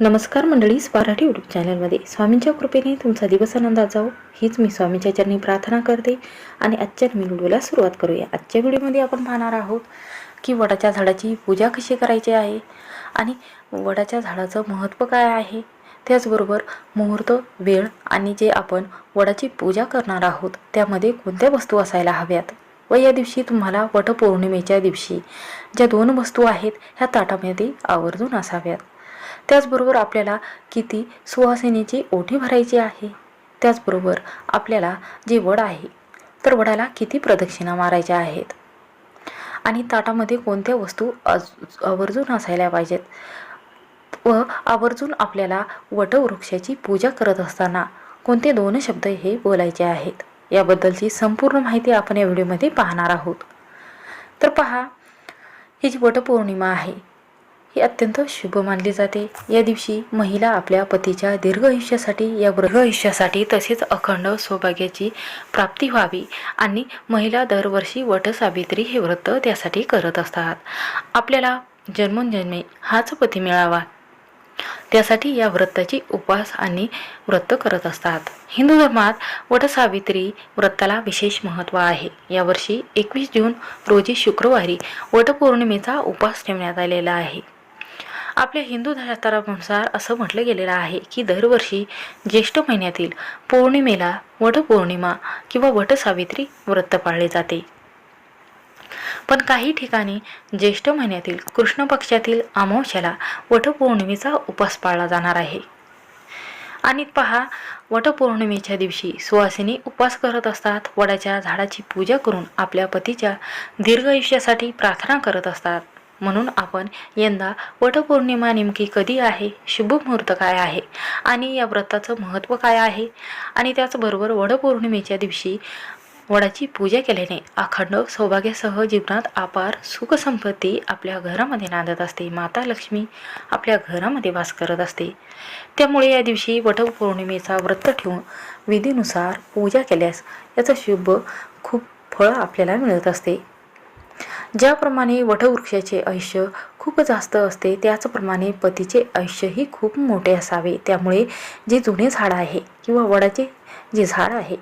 नमस्कार मंडळी स्वाराठी यूट्यूब चॅनलमध्ये. स्वामींच्या कृपेने तुमचा दिवस आनंदात जाऊ हीच मी स्वामींच्या चरणी प्रार्थना करते. आणि आजच्या मी व्हिडिओला सुरुवात करूया. आजच्या व्हिडिओमध्ये आपण पाहणार आहोत की वडाच्या झाडाची पूजा कशी करायची आहे आणि वडाच्या झाडाचं महत्त्व काय आहे. त्याचबरोबर मुहूर्त वेळ आणि जे आपण वडाची पूजा करणार आहोत त्यामध्ये कोणत्या वस्तू असायला हव्यात? व या दिवशी तुम्हाला वटपौर्णिमेच्या दिवशी ज्या दोन वस्तू आहेत ह्या ताटामध्ये आवर्जून असाव्यात. त्याचबरोबर आपल्याला किती सुवासिनीची ओटी भरायची आहे. त्याचबरोबर आपल्याला जे वड आहे तर वडाला किती प्रदक्षिणा मारायच्या आहेत? आणि ताटामध्ये कोणत्या वस्तू अज आवर्जून असायला पाहिजेत? व आवर्जून आपल्याला वटवृक्षाची पूजा करत असताना कोणते दोन शब्द हे बोलायचे आहेत? याबद्दलची संपूर्ण माहिती आपण या व्हिडिओमध्ये पाहणार आहोत. तर पहा ही जी वटपौर्णिमा आहे ही अत्यंत शुभ मानली जाते. या दिवशी महिला आपल्या पतीच्या दीर्घ आयुष्यासाठी या दीर्घ आयुष्यासाठी तसेच अखंड सौभाग्याची प्राप्ती व्हावी आणि महिला दरवर्षी वटसावित्री हे व्रत त्यासाठी करत असतात. आपल्याला जन्मोन्जन्मे हाच पती मिळावा. त्यासाठी या व्रताची उपास आणि व्रत करत असतात. हिंदू धर्मात वटसावित्री व्रताला विशेष महत्त्व आहे. यावर्षी एकवीस जून रोजी शुक्रवारी वटपौर्णिमेचा उपास ठेवण्यात आलेला आहे. आपल्या हिंदू शास्त्रानुसार असं म्हटलं गेलेलं आहे की दरवर्षी ज्येष्ठ महिन्यातील पौर्णिमेला वटपौर्णिमा किंवा वटसावित्री व्रत पाळले जाते. पण काही ठिकाणी ज्येष्ठ महिन्यातील कृष्ण पक्षातील अमावस्याला वटपौर्णिमेचा उपवास पाळला जाणार आहे. आणि पहा वटपौर्णिमेच्या दिवशी सुवासिनी उपवास करत असतात वडाच्या झाडाची पूजा करून आपल्या पतीच्या दीर्घ आयुष्यासाठी प्रार्थना करत असतात. म्हणून आपण यंदा वटपौर्णिमा नेमकी कधी आहे? शुभ मुहूर्त काय आहे? आणि या व्रताचं महत्त्व काय आहे? आणि त्याचबरोबर वडपौर्णिमेच्या दिवशी वडाची पूजा केल्याने अखंड सौभाग्यासह जीवनात अपार सुखसंपत्ती आपल्या घरामध्ये नांदत असते. माता लक्ष्मी आपल्या घरामध्ये वास करत असते. त्यामुळे या दिवशी वटपौर्णिमेचा व्रत ठेवून विधीनुसार पूजा केल्यास याचं शुभ खूप फळ आपल्याला मिळत असते. ज्याप्रमाणे वटवृक्षाचे आयुष्य खूप जास्त असते त्याचप्रमाणे पतीचे आयुष्यही खूप मोठे असावे. त्यामुळे जे जुने झाड आहे किंवा वडाचे जे झाड आहे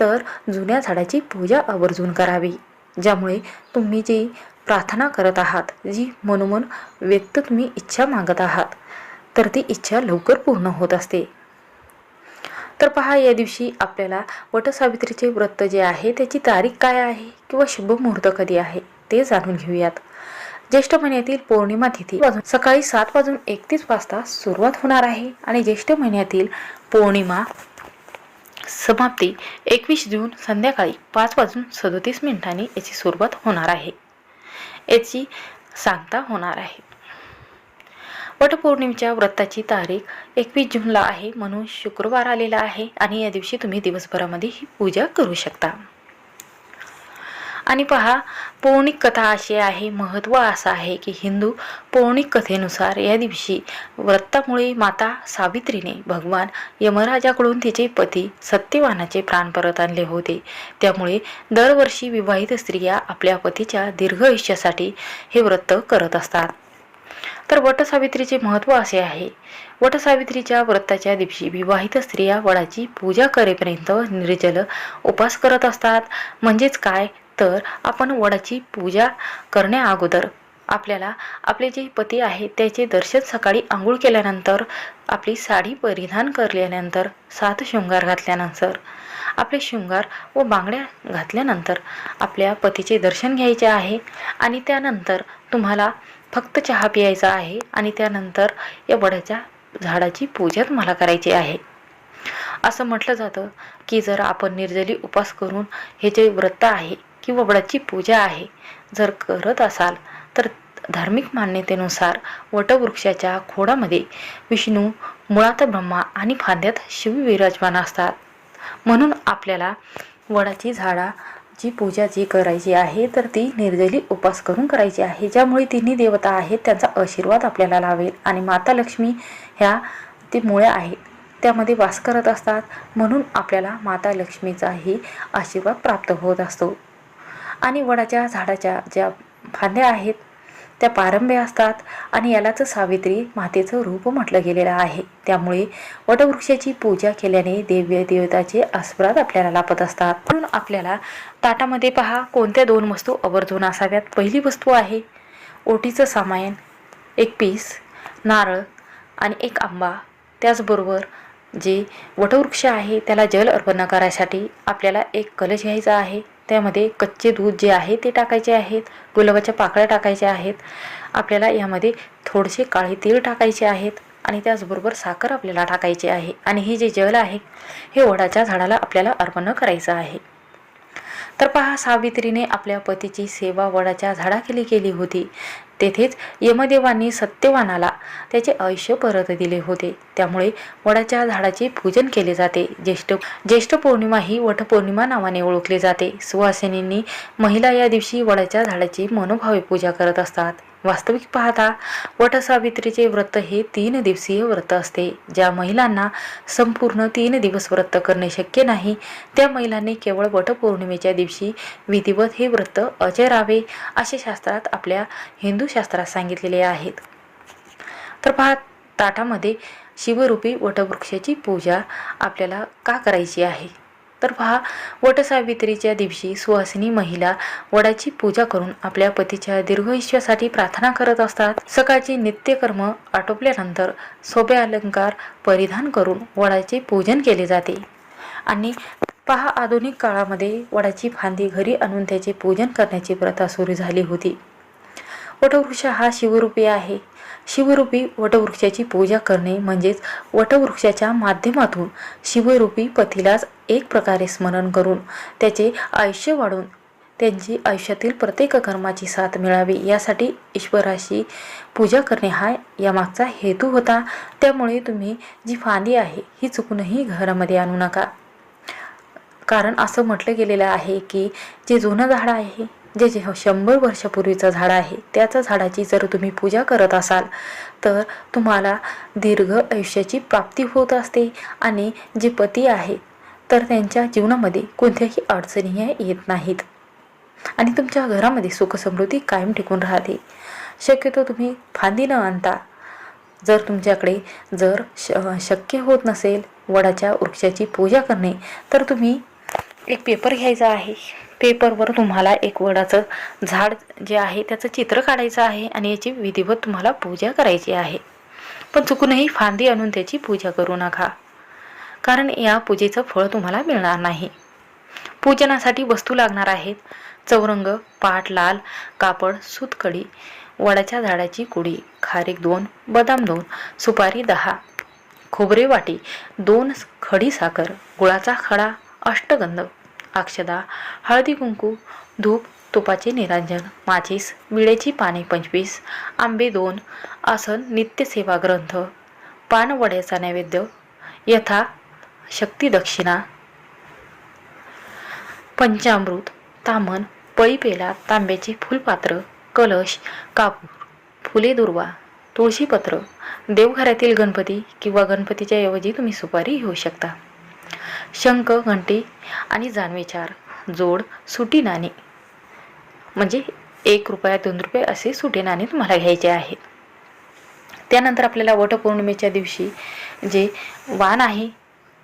तर जुन्या झाडाची पूजा आवर्जून करावी. ज्यामुळे तुम्ही जी प्रार्थना करत आहात जी मनोमन व्यक्त तुम्ही इच्छा मागत आहात तर ती इच्छा लवकर पूर्ण होत असते. तर पहा या दिवशी आपल्याला वटसावित्रीचे व्रत जे आहे त्याची तारीख काय आहे? किंवा शुभ मुहूर्त कधी आहे? ते जाणून घेऊयात. ज्येष्ठ महिन्यातील पौर्णिमा तिथी सकाळी सात वाजून एकतीस वाजता सुरुवात होणार आहे आणि ज्येष्ठ महिन्यातील पौर्णिमा समाप्ती एकवीस जून संध्याकाळी पाच वाजून सदोतीस मिनिटांनी याची सुरुवात होणार आहे. याची सांगता होणार आहे. वटपौर्णिमेच्या व्रताची तारीख एकवीस जूनला आहे म्हणून शुक्रवार आलेला आहे आणि या दिवशी तुम्ही दिवसभरामध्ये ही पूजा करू शकता. आणि पहा पौर्णिक कथा अशी आहे महत्त्व असं आहे की हिंदू पौर्णिक कथेनुसार या दिवशी व्रतामुळे माता सावित्रीने भगवान यमराजाकडून तिचे पती सत्यवानाचे प्राण परत आणले होते. त्यामुळे दरवर्षी विवाहित स्त्रिया आपल्या पतीच्या दीर्घ आयुष्यासाठी हे व्रत करत असतात. तर वटसावित्रीचे महत्त्व असे आहे. वटसावित्रीच्या व्रताच्या दिवशी विवाहित स्त्रिया वडाची पूजा करेपर्यंत निर्जल उपास करत असतात. म्हणजेच काय? तर आपण वडाची पूजा करण्या अगोदर आपल्याला आपले जे पती आहे त्याचे दर्शन सकाळी आंघोळ केल्यानंतर आपली साडी परिधान करल्यानंतर सात शृंगार घातल्यानंतर आपले शृंगार व बांगड्या घातल्यानंतर आपल्या पतीचे दर्शन घ्यायचे आहे आणि त्यानंतर तुम्हाला फक्त चहा प्यायचा आहे आणि त्यानंतर या वडाच्या झाडाची पूजा तुम्हाला करायची आहे. असं म्हटलं जातं की जर आपण निर्जली उपास करून हे जे व्रत आहे किंवा वडाची पूजा आहे. जर करत असाल तर धार्मिक मान्यतेनुसार वटवृक्षाच्या खोडामध्ये विष्णू मुळात ब्रह्मा आणि फांद्यात शिव विराजमान असतात. म्हणून आपल्याला वडाची झाडाची पूजा जी करायची आहे तर ती निर्जली उपास करून करायची आहे ज्यामुळे तिन्ही देवता आहेत त्यांचा आशीर्वाद आपल्याला लावेल. आणि माता लक्ष्मी ह्या ती मुळे आहेत त्यामध्ये वास करत असतात. म्हणून आपल्याला माता लक्ष्मीचाही आशीर्वाद प्राप्त होत असतो. आणि वडाच्या झाडाच्या ज्या फांद्या आहेत त्या पारंब्या असतात आणि यालाच सावित्री मातेचं रूप म्हटलं गेलेलं आहे. त्यामुळे वटवृक्षाची पूजा केल्याने देव्य देवताचे आस्वाद आपल्याला लाभत असतात. म्हणून आपल्याला ताटामध्ये पहा कोणत्या दोन वस्तू आवर्जून असाव्यात? पहिली वस्तू आहे ओटीचं सामायन एक पीस नारळ आणि एक आंबा. त्याचबरोबर जे वटवृक्ष आहे त्याला जल अर्पण करायसाठी आपल्याला एक कलश घ्यायचा आहे. त्यामध्ये कच्चे दूध जे आहे ते टाकायचे आहेत गुलाबाच्या पाकळ्या टाकायच्या आहेत. आपल्याला यामध्ये थोडेसे काळे तीळ टाकायचे आहेत आणि त्याचबरोबर साखर आपल्याला टाकायची आहे. आणि हे जे जल आहे हे वडाच्या झाडाला आपल्याला अर्पण करायचं आहे. तर पहा सावित्रीने आपल्या पतीची सेवा वडाच्या झाडाखाली केली होती. तेथेच यमदेवांनी सत्यवानाला त्याचे आयुष्य परत दिले होते. त्यामुळे वडाच्या झाडाचे पूजन केले जाते. ज्येष्ठ ज्येष्ठ पौर्णिमा ही वटपौर्णिमा नावाने ओळखली जाते. सुवासिनींनी महिला या दिवशी वडाच्या झाडाची मनोभावे पूजा करत असतात. वास्तविक पाहता वटसावित्रीचे व्रत हे तीन दिवसीय व्रत असते. ज्या महिलांना संपूर्ण तीन दिवस व्रत करणे शक्य नाही त्या महिलांनी केवळ वटपौर्णिमेच्या दिवशी विधिवत हे व्रत अजरावे असे शास्त्रात आपल्या हिंदू शास्त्रात सांगितलेले आहेत. तर पहा ताटामध्ये शिवरूपी वटवृक्षाची पूजा आपल्याला का करायची आहे? तर पहा वटसावित्रीच्या दिवशी सुहासिनी महिला वडाची पूजा करून आपल्या पतीच्या दीर्घयुष्यासाठी प्रार्थना करत असतात. सकाळची नित्यकर्म आटोपल्यानंतर सोबे अलंकार परिधान करून वडाचे पूजन केले जाते. आणि पहा आधुनिक काळामध्ये वडाची फांदी घरी आणून त्याचे पूजन करण्याची प्रथा सुरू झाली होती. वटवृक्ष हा शिवरूपी आहे. शिवरूपी वटवृक्षाची पूजा करणे म्हणजेच वटवृक्षाच्या माध्यमातून शिवरूपी पतीलाच एक प्रकारे स्मरण करून त्याचे आयुष्य वाढून त्यांची आयुष्यातील प्रत्येक कर्माची साथ मिळावी. यासाठी ईश्वराशी पूजा करणे हा यामागचा हेतू होता. त्यामुळे तुम्ही जी फांदी आहे ही चुकूनही घरामध्ये आणू नका. कारण असं म्हटलं गेलेलं आहे की जे जुनं झाड आहे जे जे शंभर वर्षापूर्वीचं झाड आहे त्याचा झाडाची जर तुम्ही पूजा करत असाल तर तुम्हाला दीर्घ आयुष्याची प्राप्ती होत असते. आणि जे पती आहेत तर त्यांच्या जीवनामध्ये कोणत्याही अडचणी येत नाहीत. आणि तुमच्या घरामध्ये सुखसमृद्धी कायम टिकून राहते. शक्यतो तुम्ही फांदी न आणता जर तुमच्याकडे जर श शक्य होत नसेल वडाच्या वृक्षाची पूजा करणे तर तुम्ही एक पेपर घ्यायचा आहे. पेपरवर तुम्हाला एक वडाचं झाड जे आहे त्याचं चित्र काढायचं आहे आणि याची विधिवत तुम्हाला पूजा करायची आहे. पण चुकूनही फांदी आणून त्याची पूजा करू नका. कारण या पूजेचं फळ तुम्हाला मिळणार नाही. पूजनासाठी वस्तू लागणार आहेत. चौरंग पाट लाल कापड सूतकडी वडाच्या झाडाची कुडी खारीक दोन बदाम दोन सुपारी दहा खोबरे वाटी दोन खडी साखर गुळाचा खडा अष्टगंध अक्षदा हळदी कुंकू धूप तुपाचे निरांजन माचीस विळेची पाने पंचवीस आंबे दोन आसन नित्यसेवा ग्रंथ पानवड्याचा नैवेद्य यथा शक्ती दक्षिणा पंचामृत तामन पळीपेला तांब्याचे फुलपात्र कलश कापूर फुले दुर्वा तुळशीपत्र देवघरातील गणपती किंवा गणपतीच्या ऐवजी तुम्ही सुपारी घेऊ शकता. शंख घंटी आणि जानवेचार जोड सुटी नाणी. म्हणजे एक रुपया दोन रुपये असे सुटे नाणे तुम्हाला घ्यायचे आहेत. त्यानंतर आपल्याला वटपौर्णिमेच्या दिवशी जे वाण आहे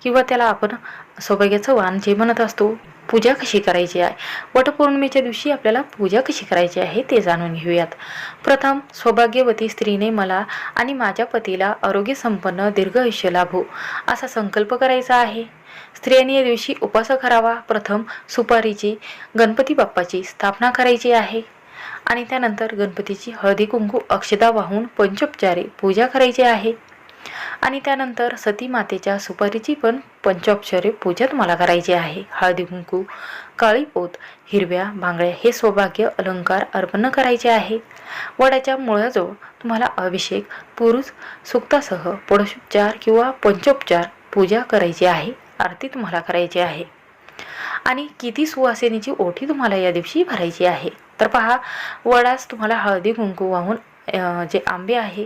किंवा त्याला आपण सौभाग्याचं वाण जे म्हणत असतो पूजा कशी करायची आहे? वटपौर्णिमेच्या दिवशी आपल्याला पूजा कशी करायची आहे ते जाणून घेऊयात. प्रथम सौभाग्यवती स्त्रीने मला आणि माझ्या पतीला आरोग्य संपन्न दीर्घ आयुष्य लाभो असा संकल्प करायचा आहे. स्त्रियांनी या दिवशी उपास करावा. प्रथम सुपारीची गणपती बाप्पाची स्थापना करायची आहे. आणि त्यानंतर गणपतीची हळदी कुंकू अक्षदा वाहून पंचोपचारे पूजा करायची आहे. आणि त्यानंतर सती मातेच्या सुपारीची पण पंचोपचारे पूजा तुम्हाला करायची आहे. हळदी कुंकू काळी पोत हिरव्या भांगड्या हे सौभाग्य अलंकार अर्पण करायचे आहे. वडाच्या मुळाजवळ तुम्हाला अभिषेक पुरुष सुक्तासह पुरुषोपचार किंवा पंचोपचार पूजा करायची आहे. आरती तुम्हाला करायची आहे. आणि किती सुवासिनीची ओठी तुम्हाला या दिवशी भरायची आहे. तर पहा वडास तुम्हाला हळदी कुंकू वाहून जे आंबे आहे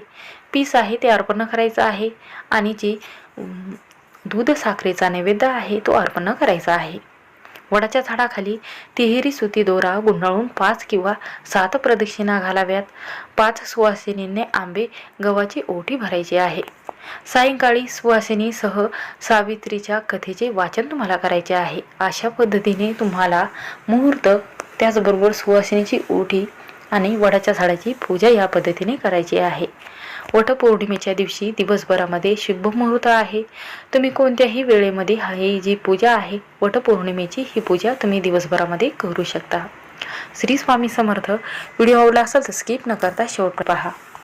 पीस आहे ते अर्पण करायचं आहे. आणि जी दूध साखरेचा नैवेद्य आहे तो अर्पण करायचा आहे. वडाच्या झाडाखाली तिहेरी सुती दोरा गुंडाळून पाच किंवा सात प्रदक्षिणा घालाव्यात. पाच सुवासिनींनी आंबे गव्हाची ओटी भरायची आहे. सायंकाळी सुवासिनीसह सावित्रीच्या कथेचे वाचन तुम्हाला करायचे आहे. अशा पद्धतीने तुम्हाला मुहूर्त त्याचबरोबर सुवासिनीची ओटी आणि वडाच्या झाडाची पूजा या पद्धतीने करायची आहे. वटपौर्णिमेच्या दिवशी दिवसभरामध्ये शुभ मुहूर्त आहे. तुम्ही कोणत्याही वेळेमध्ये हा ही जी पूजा आहे वटपौर्णिमेची ही पूजा तुम्ही दिवसभरामध्ये करू शकता. श्री स्वामी समर्थ. व्हिडिओ आवडला असेल तर स्किप न करता शेवट पहा.